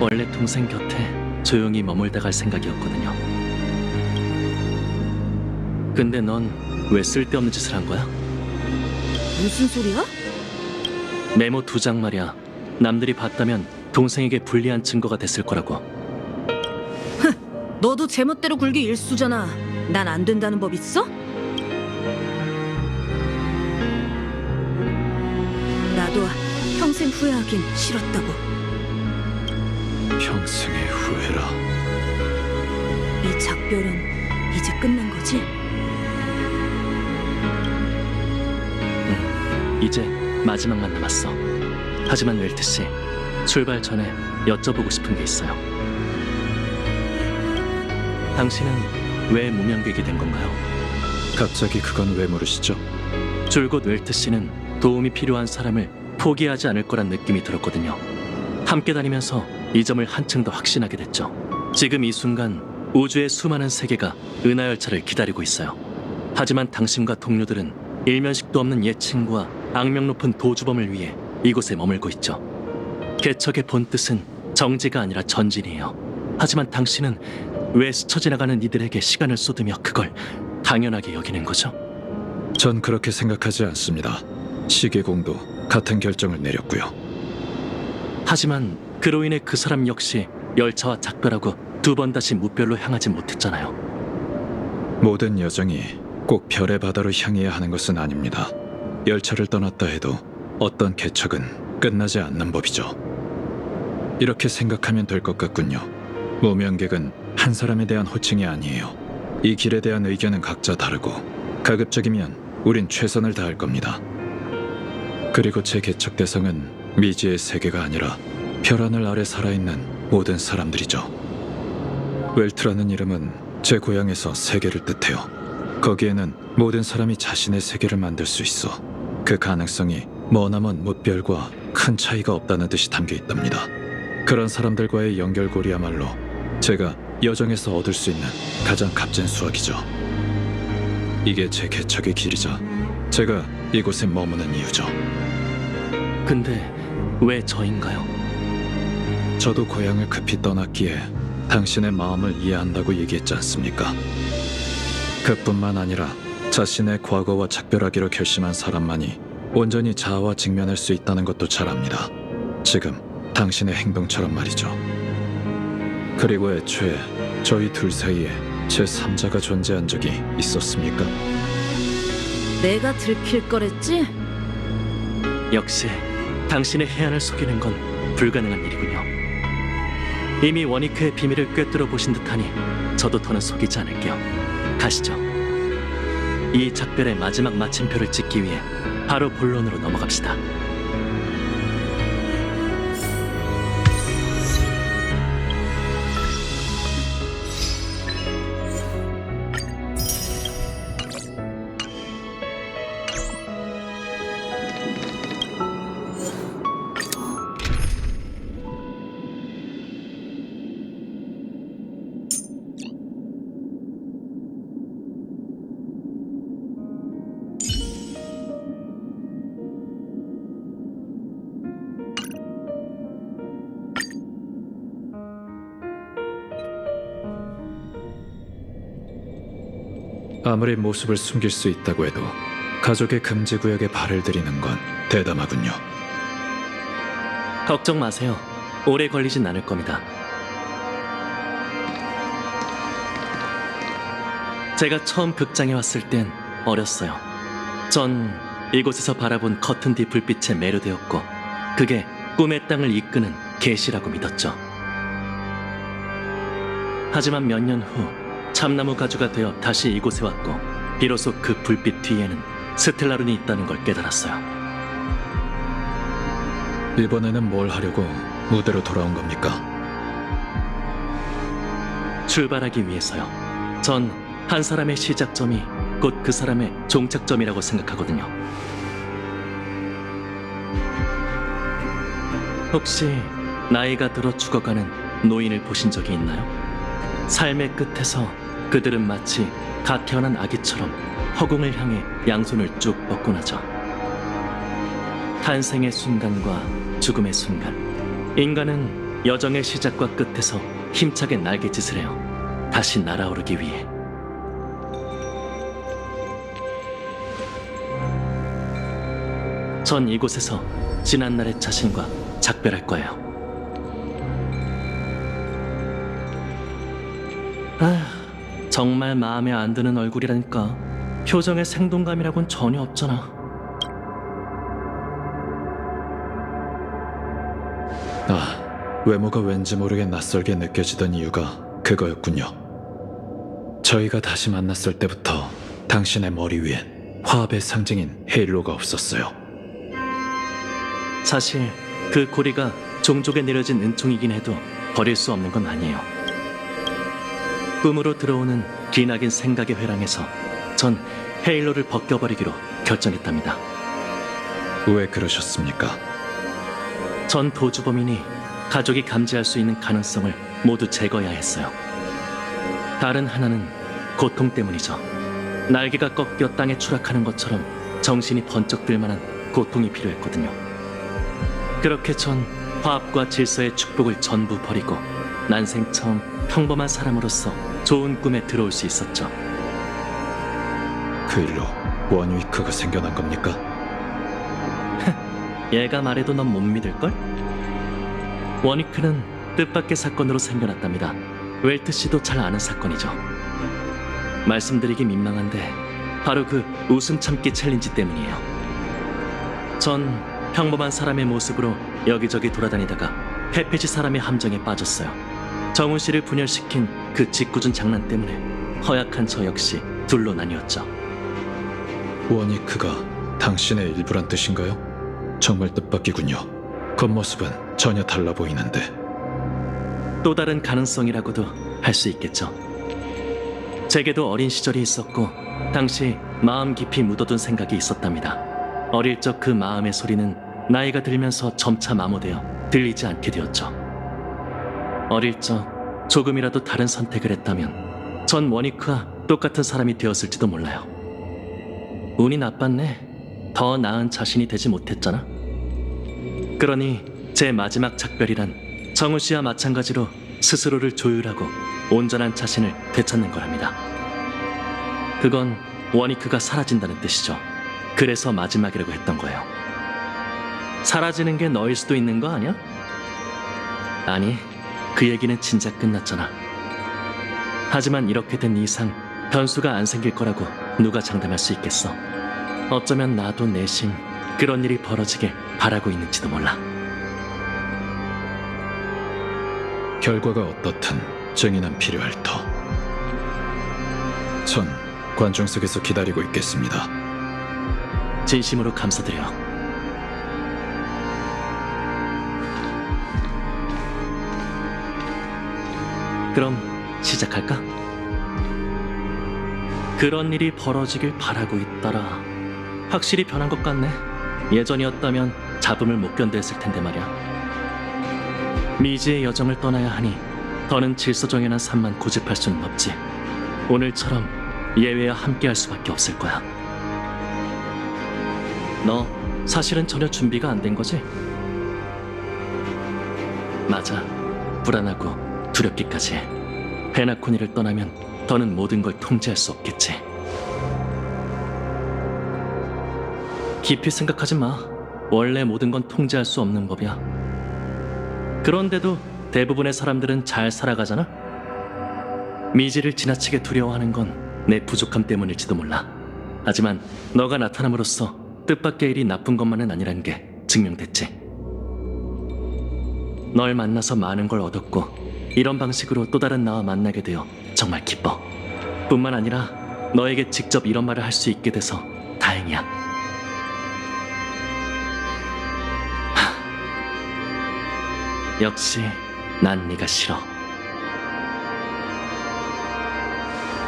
원래 동생 곁에 조용히 머물다 갈 생각이었거든요. 근데 넌 왜 쓸데없는 짓을 한 거야? 무슨 소리야? 메모 두 장 말이야. 남들이 봤다면 동생에게 불리한 증거가 됐을 거라고. 너도 제멋대로 굴기 일수잖아. 난 안 된다는 법 있어? 나도 평생 후회하긴 싫었다고. 평생의 후회라. 이 작별은 이제 끝난 거지? 이제 마지막만 남았어. 하지만 웰트 씨, 출발 전에 여쭤보고 싶은 게 있어요. 당신은 왜 무명객이 된 건가요? 갑자기 그건 왜 물으시죠? 줄곧 웰트 씨는 도움이 필요한 사람을 포기하지 않을 거란 느낌이 들었거든요. 함께 다니면서 이 점을 한층 더 확신하게 됐죠. 지금 이 순간 우주의 수많은 세계가 은하 열차를 기다리고 있어요. 하지만 당신과 동료들은 일면식도 없는 옛 친구와 악명 높은 도주범을 위해 이곳에 머물고 있죠. 개척의 본 뜻은 정지가 아니라 전진이에요. 하지만 당신은 왜 스쳐 지나가는 이들에게 시간을 쏟으며 그걸 당연하게 여기는 거죠? 전 그렇게 생각하지 않습니다. 시계공도 같은 결정을 내렸고요. 하지만 그로 인해 그 사람 역시 열차와 작별하고 두 번 다시 무별로 향하지 못했잖아요. 모든 여정이 꼭 별의 바다로 향해야 하는 것은 아닙니다. 열차를 떠났다 해도 어떤 개척은 끝나지 않는 법이죠. 이렇게 생각하면 될 것 같군요. 무명객은 한 사람에 대한 호칭이 아니에요. 이 길에 대한 의견은 각자 다르고 가급적이면 우린 최선을 다할 겁니다. 그리고 제 개척 대상은 미지의 세계가 아니라 별하늘 아래 살아있는 모든 사람들이죠. 웰트라는 이름은 제 고향에서 세계를 뜻해요. 거기에는 모든 사람이 자신의 세계를 만들 수 있어. 그 가능성이 머나먼 무별과 큰 차이가 없다는 뜻이 담겨 있답니다. 그런 사람들과의 연결고리야말로 제가 여정에서 얻을 수 있는 가장 값진 수확이죠. 이게 제 개척의 길이자 제가 이곳에 머무는 이유죠. 근데 왜 저인가요? 저도 고향을 급히 떠났기에 당신의 마음을 이해한다고 얘기했지 않습니까? 그뿐만 아니라 자신의 과거와 작별하기로 결심한 사람만이 온전히 자아와 직면할 수 있다는 것도 잘 압니다. 지금 당신의 행동처럼 말이죠. 그리고 애초에 저희 둘 사이에 제 3자가 존재한 적이 있었습니까? 내가 들킬 거랬지? 역시 당신의 해안을 속이는 건 불가능한 일이군요. 이미 원이크의 비밀을 꿰뚫어 보신 듯하니 저도 더는 속이지 않을게요. 가시죠. 이 작별의 마지막 마침표를 찍기 위해 바로 본론으로 넘어갑시다. 아무리 모습을 숨길 수 있다고 해도 가족의 금지 구역에 발을 들이는 건 대담하군요. 걱정 마세요. 오래 걸리진 않을 겁니다. 제가 처음 극장에 왔을 땐 어렸어요. 전 이곳에서 바라본 커튼 뒤 불빛에 매료되었고, 그게 꿈의 땅을 이끄는 계시라고 믿었죠. 하지만 몇 년 후 참나무 가주가 되어 다시 이곳에 왔고, 비로소 그 불빛 뒤에는 스텔라룬이 있다는 걸 깨달았어요. 이번에는 뭘 하려고 무대로 돌아온 겁니까? 출발하기 위해서요. 전 한 사람의 시작점이 곧 그 사람의 종착점이라고 생각하거든요. 혹시 나이가 들어 죽어가는 노인을 보신 적이 있나요? 삶의 끝에서 그들은 마치 갓 태어난 아기처럼 허공을 향해 양손을 쭉 뻗고 나죠. 탄생의 순간과 죽음의 순간. 인간은 여정의 시작과 끝에서 힘차게 날갯짓을 해요. 다시 날아오르기 위해. 전 이곳에서 지난날의 자신과 작별할 거예요. 정말 마음에 안 드는 얼굴이라니까. 표정에 생동감이라곤 전혀 없잖아. 아, 외모가 왠지 모르게 낯설게 느껴지던 이유가 그거였군요. 저희가 다시 만났을 때부터 당신의 머리 위엔 화합의 상징인 헤일로가 없었어요. 사실 그 고리가 종족에 내려진 은총이긴 해도 버릴 수 없는 건 아니에요. 꿈으로 들어오는 기나긴 생각의 회랑에서 전 헤일로를 벗겨버리기로 결정했답니다. 왜 그러셨습니까? 전 도주범인이 가족이 감지할 수 있는 가능성을 모두 제거해야 했어요. 다른 하나는 고통 때문이죠. 날개가 꺾여 땅에 추락하는 것처럼 정신이 번쩍 들 만한 고통이 필요했거든요. 그렇게 전 화합과 질서의 축복을 전부 버리고 난생 처음 평범한 사람으로서 좋은 꿈에 들어올 수 있었죠. 그 일로 원위크가 생겨난 겁니까? 얘가 말해도 넌 못 믿을걸? 원위크는 뜻밖의 사건으로 생겨났답니다. 웰트 씨도 잘 아는 사건이죠. 말씀드리기 민망한데 바로 그 웃음 참기 챌린지 때문이에요. 전 평범한 사람의 모습으로 여기저기 돌아다니다가 페페지 사람의 함정에 빠졌어요. 정훈 씨를 분열시킨 그 짓궂은 장난 때문에 허약한 저 역시 둘로 나뉘었죠. 원위크가 당신의 일부란 뜻인가요? 정말 뜻밖이군요. 겉모습은 전혀 달라 보이는데 또 다른 가능성이라고도 할 수 있겠죠. 제게도 어린 시절이 있었고 당시 마음 깊이 묻어둔 생각이 있었답니다. 어릴 적 그 마음의 소리는 나이가 들면서 점차 마모되어 들리지 않게 되었죠. 어릴 적 조금이라도 다른 선택을 했다면 전 원이크와 똑같은 사람이 되었을지도 몰라요. 운이 나빴네. 더 나은 자신이 되지 못했잖아. 그러니 제 마지막 작별이란 정우 씨와 마찬가지로 스스로를 조율하고 온전한 자신을 되찾는 거랍니다. 그건 원이크가 사라진다는 뜻이죠. 그래서 마지막이라고 했던 거예요. 사라지는 게 너일 수도 있는 거 아니야? 아니, 그 얘기는 진짜 끝났잖아. 하지만 이렇게 된 이상 변수가 안 생길 거라고 누가 장담할 수 있겠어. 어쩌면 나도 내심 그런 일이 벌어지길 바라고 있는지도 몰라. 결과가 어떻든 증인은 필요할 터. 전 관중석에서 기다리고 있겠습니다. 진심으로 감사드려요. 그럼 시작할까? 그런 일이 벌어지길 바라고 있더라. 확실히 변한 것 같네. 예전이었다면 잡음을 못 견뎠을 텐데 말이야. 미지의 여정을 떠나야 하니 더는 질서정연한 삶만 고집할 수는 없지. 오늘처럼 예외와 함께할 수밖에 없을 거야. 너 사실은 전혀 준비가 안 된 거지? 맞아. 불안하고 두렵기까지 해. 베나코니를 떠나면 더는 모든 걸 통제할 수 없겠지. 깊이 생각하지 마. 원래 모든 건 통제할 수 없는 법이야. 그런데도 대부분의 사람들은 잘 살아가잖아? 미지를 지나치게 두려워하는 건 내 부족함 때문일지도 몰라. 하지만 너가 나타남으로써 뜻밖의 일이 나쁜 것만은 아니라는 게 증명됐지. 널 만나서 많은 걸 얻었고 이런 방식으로 또 다른 나와 만나게 되어 정말 기뻐. 뿐만 아니라 너에게 직접 이런 말을 할 수 있게 돼서 다행이야. 하, 역시 난 네가 싫어.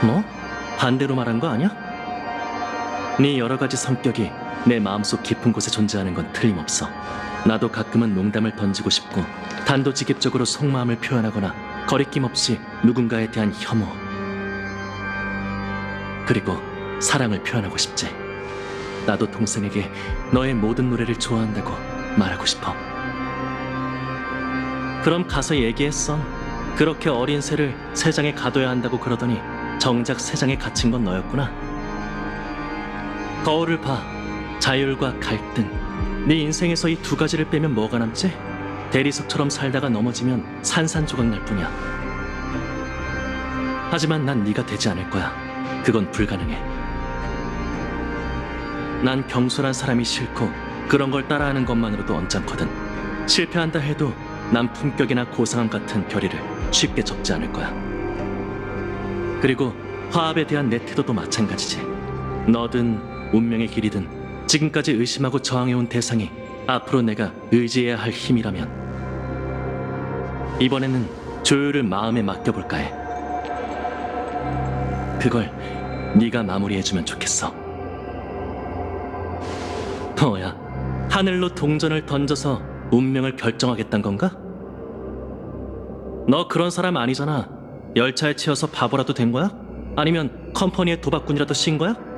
뭐? 반대로 말한 거 아니야? 네 여러 가지 성격이 내 마음속 깊은 곳에 존재하는 건 틀림없어. 나도 가끔은 농담을 던지고 싶고 단도직입적으로 속마음을 표현하거나 거리낌 없이 누군가에 대한 혐오 그리고 사랑을 표현하고 싶지. 나도 동생에게 너의 모든 노래를 좋아한다고 말하고 싶어. 그럼 가서 얘기했어. 그렇게 어린 새를 세장에 가둬야 한다고 그러더니 정작 세장에 갇힌 건 너였구나. 거울을 봐. 자율과 갈등. 네 인생에서 이 두 가지를 빼면 뭐가 남지? 대리석처럼 살다가 넘어지면 산산조각 날 뿐이야. 하지만 난 네가 되지 않을 거야. 그건 불가능해. 난 경솔한 사람이 싫고 그런 걸 따라하는 것만으로도 언짢거든. 실패한다 해도 난 품격이나 고상함 같은 결의를 쉽게 접지 않을 거야. 그리고 화합에 대한 내 태도도 마찬가지지. 너든 운명의 길이든 지금까지 의심하고 저항해온 대상이 앞으로 내가 의지해야 할 힘이라면 이번에는 조율을 마음에 맡겨볼까 해. 그걸 네가 마무리해주면 좋겠어. 뭐야? 하늘로 동전을 던져서 운명을 결정하겠단 건가? 너 그런 사람 아니잖아. 열차에 치여서 바보라도 된 거야? 아니면 컴퍼니의 도박꾼이라도 신 거야?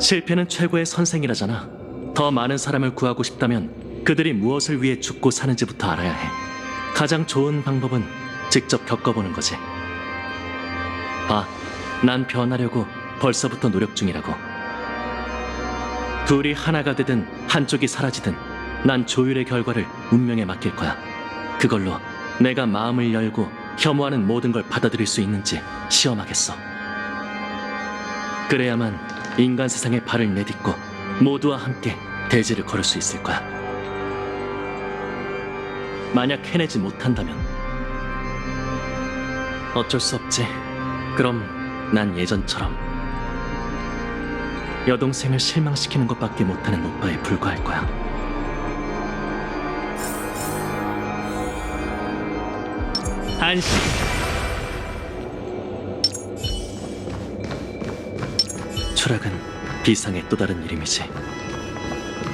실패는 최고의 선생이라잖아. 더 많은 사람을 구하고 싶다면 그들이 무엇을 위해 죽고 사는지부터 알아야 해. 가장 좋은 방법은 직접 겪어보는 거지. 봐, 난 변하려고 벌써부터 노력 중이라고. 둘이 하나가 되든 한쪽이 사라지든 난 조율의 결과를 운명에 맡길 거야. 그걸로 내가 마음을 열고 혐오하는 모든 걸 받아들일 수 있는지 시험하겠어. 그래야만 인간 세상에 발을 내딛고 모두와 함께 대지를 걸을 수 있을 거야. 만약 해내지 못한다면 어쩔 수 없지. 그럼 난 예전처럼 여동생을 실망시키는 것밖에 못하는 오빠에 불과할 거야. 안식. 추락은 비상의 또 다른 이름이지.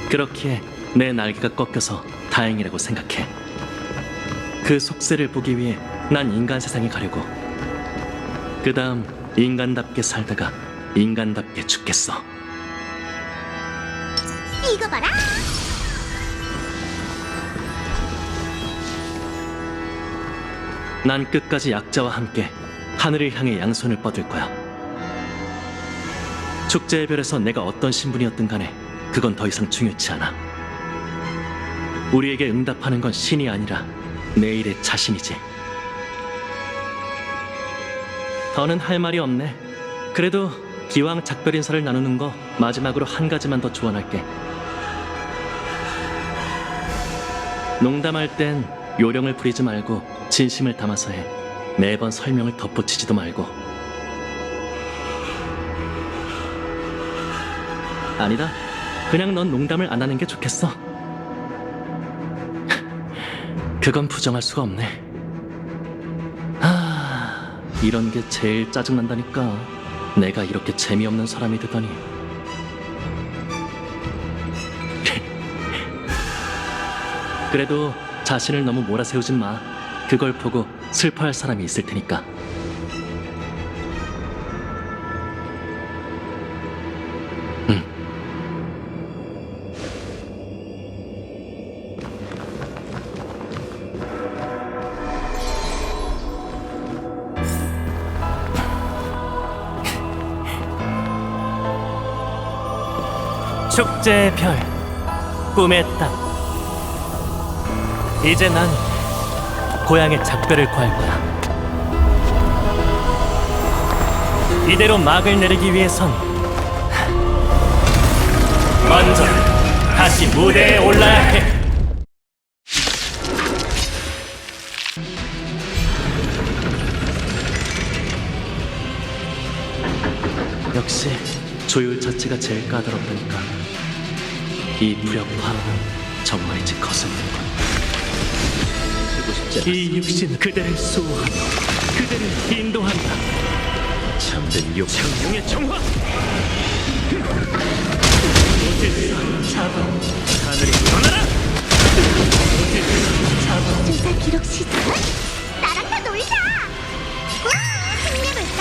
그렇기에 내 날개가 꺾여서 다행이라고 생각해. 그 속세를 보기 위해 난 인간 세상에 가려고. 그 다음 인간답게 살다가 인간답게 죽겠어. 이거 봐라. 난 끝까지 약자와 함께 하늘을 향해 양손을 뻗을 거야. 축제의 별에서 내가 어떤 신분이었든 간에 그건 더 이상 중요치 않아. 우리에게 응답하는 건 신이 아니라 내일의 자신이지. 더는 할 말이 없네. 그래도 기왕 작별 인사를 나누는 거 마지막으로 한 가지만 더 조언할게. 농담할 땐 요령을 부리지 말고 진심을 담아서 해. 매번 설명을 덧붙이지도 말고. 아니다. 그냥 넌 농담을 안 하는 게 좋겠어. 그건 부정할 수가 없네. 아, 이런 게 제일 짜증난다니까. 내가 이렇게 재미없는 사람이 되다니. 그래도 자신을 너무 몰아세우진 마. 그걸 보고 슬퍼할 사람이 있을 테니까. 축제의 별, 꿈의 땅. 이제 난 고향의 작별을 구할 거야. 이대로 막을 내리기 위해선 먼저 다시 무대에 올라야 해. 역시 조율 자체가 제일 까다롭다니까. 이 무력화는 정말이지 거슬리는군. 이 육신 그대를 수호하며 그대를 인도한다. 참된 육 창룡의 정화. 모질서 잡아 하늘이 떠나라. 모질서 잡아 조사 기록 시작. 나랑 다 놀자. 와, 힘내볼까?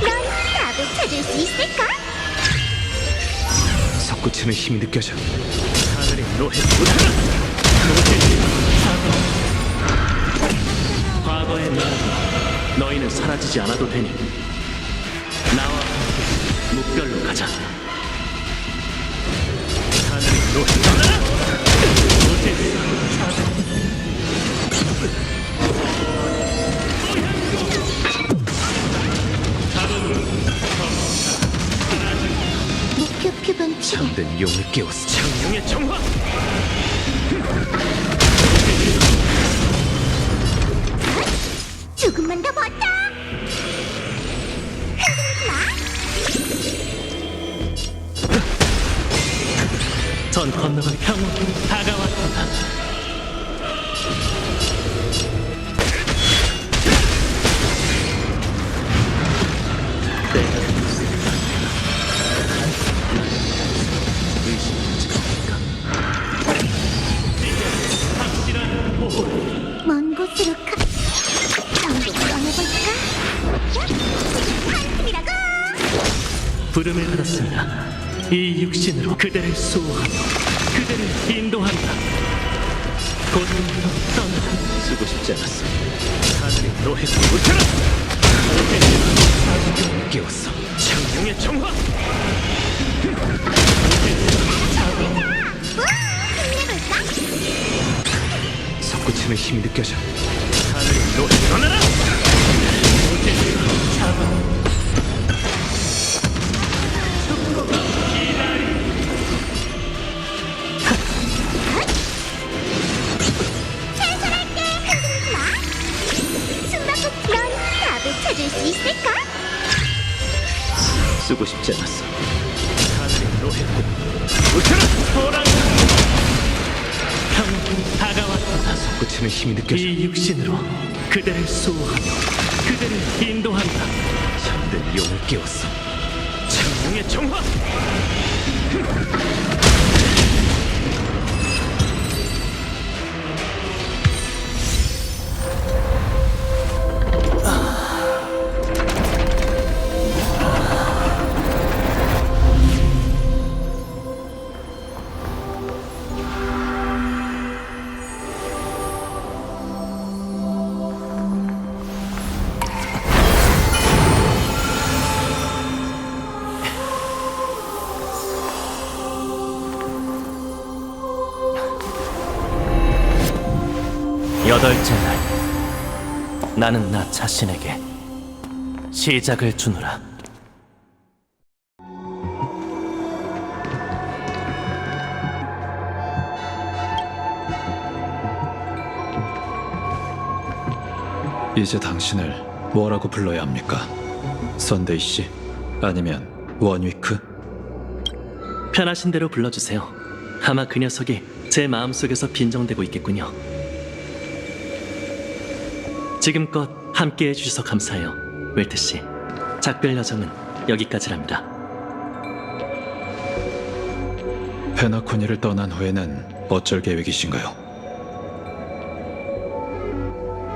넌 답을 찾을 수 있을까? 솟구치는 힘이 느껴져. 하늘의 노해 불타라! 노해 과거의 나 너희는 사라지지 않아도 되니 나와 목별로 가자. 하늘의 노해 불타라! 노해 표 표본 치된 용을 깨웠어. 창룡의 정화! 조금만 더 버텨. 전 건너갈 평온이 다가왔다. 부름을 받았습니다. 이 육신으로 그대를 수호하며 그대를 인도한다. 고통으로 떠나라. 쓰고 싶지 않았어. 하늘의 노해 울켜라! 사부경을 깨웠어. 창룡의 정화! 솟구침의 힘이 느껴져. 하늘의 노해 떠나라! 최선 쓰고 싶지 않았어. 평온이 다가왔다. 솟구침의 힘이 느껴져. 이 육신으로 그대를 수호하며 그대를 인도한다. 잠든 용을 깨웠어. 창룡의 정화! 여덟째 날 나는 나 자신에게 시작을 주노라 이제 당신을 뭐라고 불러야 합니까? 선데이 씨? 아니면 원위크? 편하신 대로 불러주세요 아마 그 녀석이 제 마음속에서 빈정대고 있겠군요 지금껏 함께해 주셔서 감사해요 웰트 씨 작별 여정은 여기까지랍니다 페나코니를 떠난 후에는 어쩔 계획이신가요?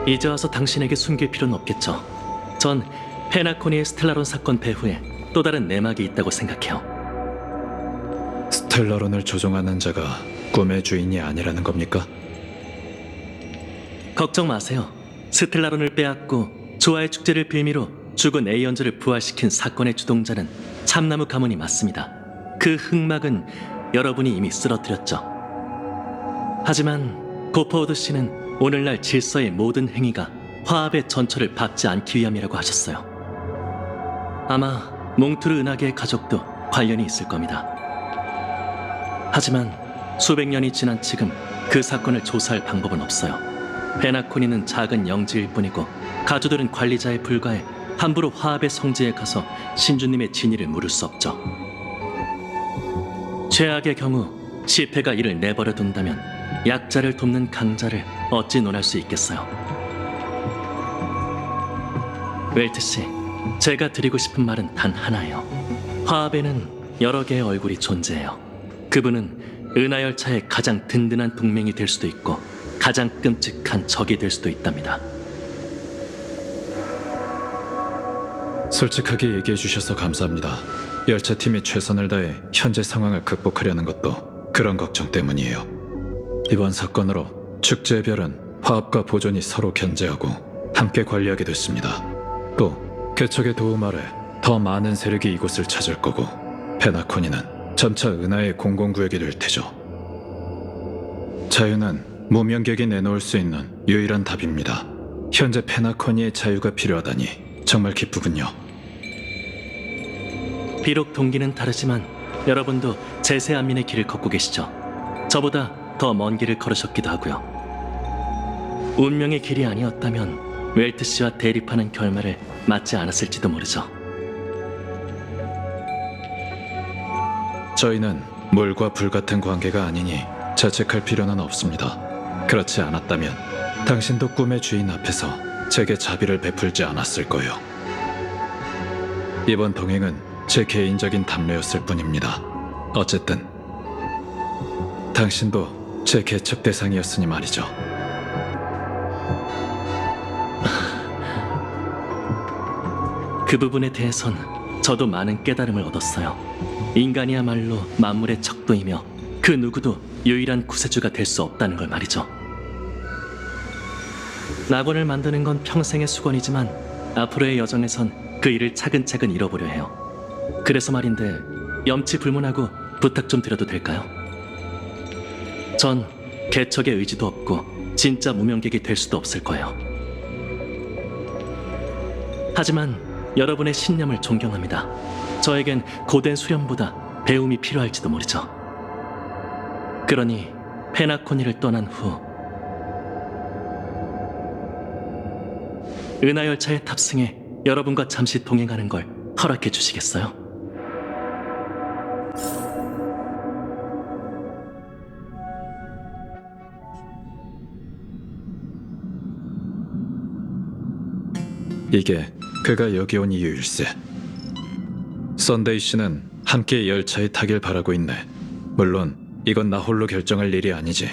이제 와서 당신에게 숨길 필요는 없겠죠. 전 페나코니의 스텔라론 사건 배후에 또 다른 내막이 있다고 생각해요. 스텔라론을 조종하는 자가 꿈의 주인이 아니라는 겁니까? 걱정 마세요. 스텔라론을 빼앗고 조화의 축제를 빌미로 죽은 에이언즈를 부활시킨 사건의 주동자는 참나무 가문이 맞습니다. 그 흑막은 여러분이 이미 쓰러뜨렸죠. 하지만 고퍼우드 씨는 오늘날 질서의 모든 행위가 화합의 전철을 밟지 않기 위함이라고 하셨어요. 아마 몽투르 은하계의 가족도 관련이 있을 겁니다. 하지만 수백 년이 지난 지금 그 사건을 조사할 방법은 없어요. 베나코니는 작은 영지일 뿐이고 가주들은 관리자에 불과해 함부로 화합의 성지에 가서 신주님의 진위를 물을 수 없죠. 최악의 경우 시패가 이를 내버려 둔다면 약자를 돕는 강자를 어찌 논할 수 있겠어요. 웰트 씨, 제가 드리고 싶은 말은 단 하나예요. 화합에는 여러 개의 얼굴이 존재해요. 그분은 은하 열차의 가장 든든한 동맹이 될 수도 있고 가장 끔찍한 적이 될 수도 있답니다. 솔직하게 얘기해 주셔서 감사합니다. 열차팀이 최선을 다해 현재 상황을 극복하려는 것도 그런 걱정 때문이에요. 이번 사건으로 축제의 별은 화합과 보존이 서로 견제하고 함께 관리하게 됐습니다. 또 개척의 도움 아래 더 많은 세력이 이곳을 찾을 거고 페나코니는 점차 은하의 공공구역이 될 테죠. 자유는 무명객이 내놓을 수 있는 유일한 답입니다. 현재 페나코니의 자유가 필요하다니 정말 기쁘군요. 비록 동기는 다르지만 여러분도 제세 안민의 길을 걷고 계시죠. 저보다 더 먼 길을 걸으셨기도 하고요. 운명의 길이 아니었다면 웰트 씨와 대립하는 결말을 맞지 않았을지도 모르죠. 저희는 물과 불 같은 관계가 아니니 자책할 필요는 없습니다. 그렇지 않았다면 당신도 꿈의 주인 앞에서 제게 자비를 베풀지 않았을 거예요. 이번 동행은 제 개인적인 담례였을 뿐입니다. 어쨌든 당신도 제 개척 대상이었으니 말이죠. 그 부분에 대해선 저도 많은 깨달음을 얻었어요. 인간이야말로 만물의 척도이며 그 누구도 유일한 구세주가 될 수 없다는 걸 말이죠. 낙원을 만드는 건 평생의 수건이지만 앞으로의 여정에선 그 일을 차근차근 잃어보려 해요. 그래서 말인데 염치 불문하고 부탁 좀 드려도 될까요? 전 개척의 의지도 없고 진짜 무명객이 될 수도 없을 거예요. 하지만 여러분의 신념을 존경합니다. 저에겐 고된 수련보다 배움이 필요할지도 모르죠. 그러니 페나코니를 떠난 후 은하 열차에 탑승해 여러분과 잠시 동행하는 걸 허락해 주시겠어요? 이게 그가 여기 온 이유일세. 썬데이 씨는 함께 열차에 타길 바라고 있네. 물론 이건 나 홀로 결정할 일이 아니지.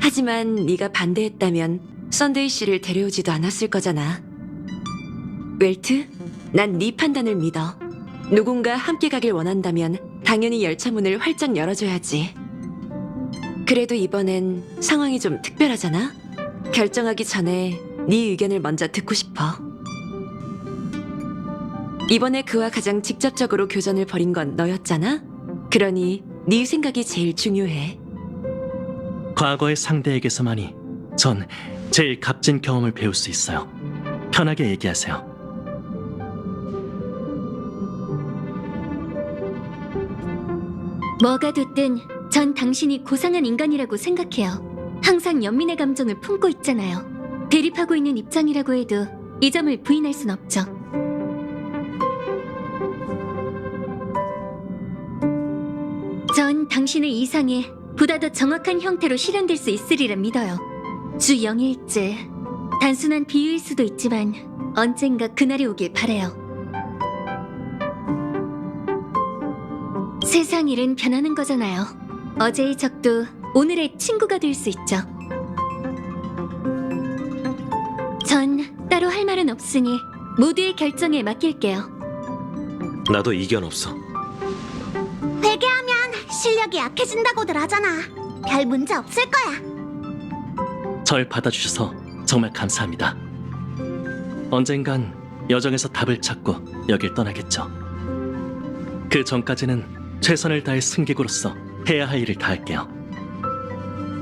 하지만 네가 반대했다면 썬데이 씨를 데려오지도 않았을 거잖아. 웰트, 난 네 판단을 믿어. 누군가 함께 가길 원한다면 당연히 열차 문을 활짝 열어줘야지. 그래도 이번엔 상황이 좀 특별하잖아. 결정하기 전에 네 의견을 먼저 듣고 싶어. 이번에 그와 가장 직접적으로 교전을 벌인 건 너였잖아. 그러니 네 생각이 제일 중요해. 과거의 상대에게서만이 전 제일 값진 경험을 배울 수 있어요. 편하게 얘기하세요. 뭐가 됐든 전 당신이 고상한 인간이라고 생각해요. 항상 연민의 감정을 품고 있잖아요. 대립하고 있는 입장이라고 해도 이 점을 부인할 순 없죠. 전 당신의 이상이 보다 더 정확한 형태로 실현될 수 있으리라 믿어요. 주 영일제. 단순한 비유일 수도 있지만 언젠가 그날이 오길 바래요. 세상 일은 변하는 거잖아요. 어제의 적도 오늘의 친구가 될 수 있죠. 전 따로 할 말은 없으니 모두의 결정에 맡길게요. 나도 이견 없어. 회개하면 실력이 약해진다고들 하잖아. 별 문제 없을 거야. 절 받아주셔서 정말 감사합니다. 언젠간 여정에서 답을 찾고 여길 떠나겠죠. 그 전까지는 최선을 다해 승객으로서 해야 할 일을 다할게요.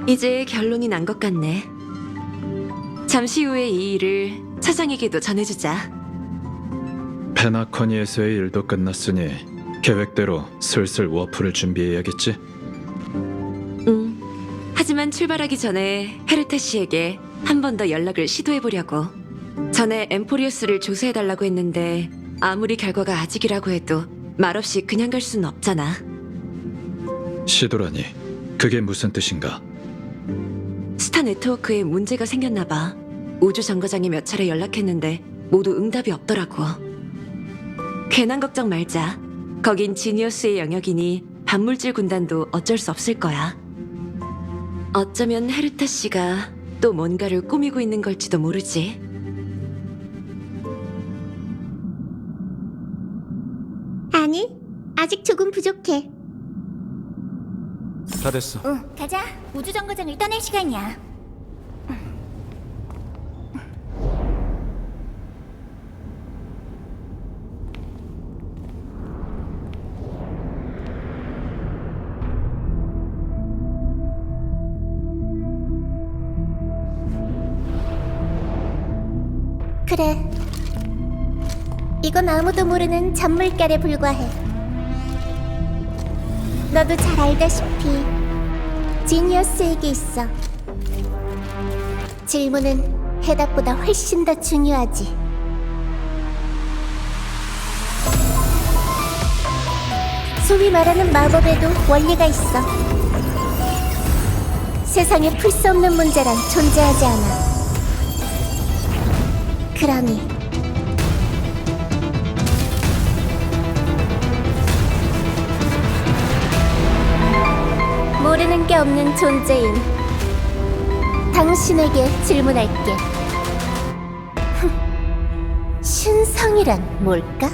이제 결론이 난 것 같네. 잠시 후에 이 일을 차장에게도 전해주자. 페나코니에서의 일도 끝났으니 계획대로 슬슬 워프를 준비해야겠지? 응. 하지만 출발하기 전에 헤르타 씨에게 한 번 더 연락을 시도해보려고. 전에 엠포리우스를 조사해달라고 했는데 아무리 결과가 아직이라고 해도 말없이 그냥 갈 수는 없잖아. 시도라니 그게 무슨 뜻인가? 스타 네트워크에 문제가 생겼나 봐. 우주 정거장에 몇 차례 연락했는데 모두 응답이 없더라고. 괜한 걱정 말자. 거긴 지니어스의 영역이니 반물질 군단도 어쩔 수 없을 거야. 어쩌면 헤르타 씨가 또 뭔가를 꾸미고 있는 걸지도 모르지. 아니, 아직 조금 부족해. 다 됐어. 응, 가자. 우주 정거장을 떠날 시간이야. 「 그래. 이건 아무도 모르는 잔물결에 불과해. 너도 잘 알다시피 지니어스에게 있어. 질문은 해답보다 훨씬 더 중요하지. 소위 말하는 마법에도 원리가 있어. 세상에 풀 수 없는 문제란 존재하지 않아. 그러니 모르는 게 없는 존재인 당신에게 질문할게. 흠, 신성이란 뭘까?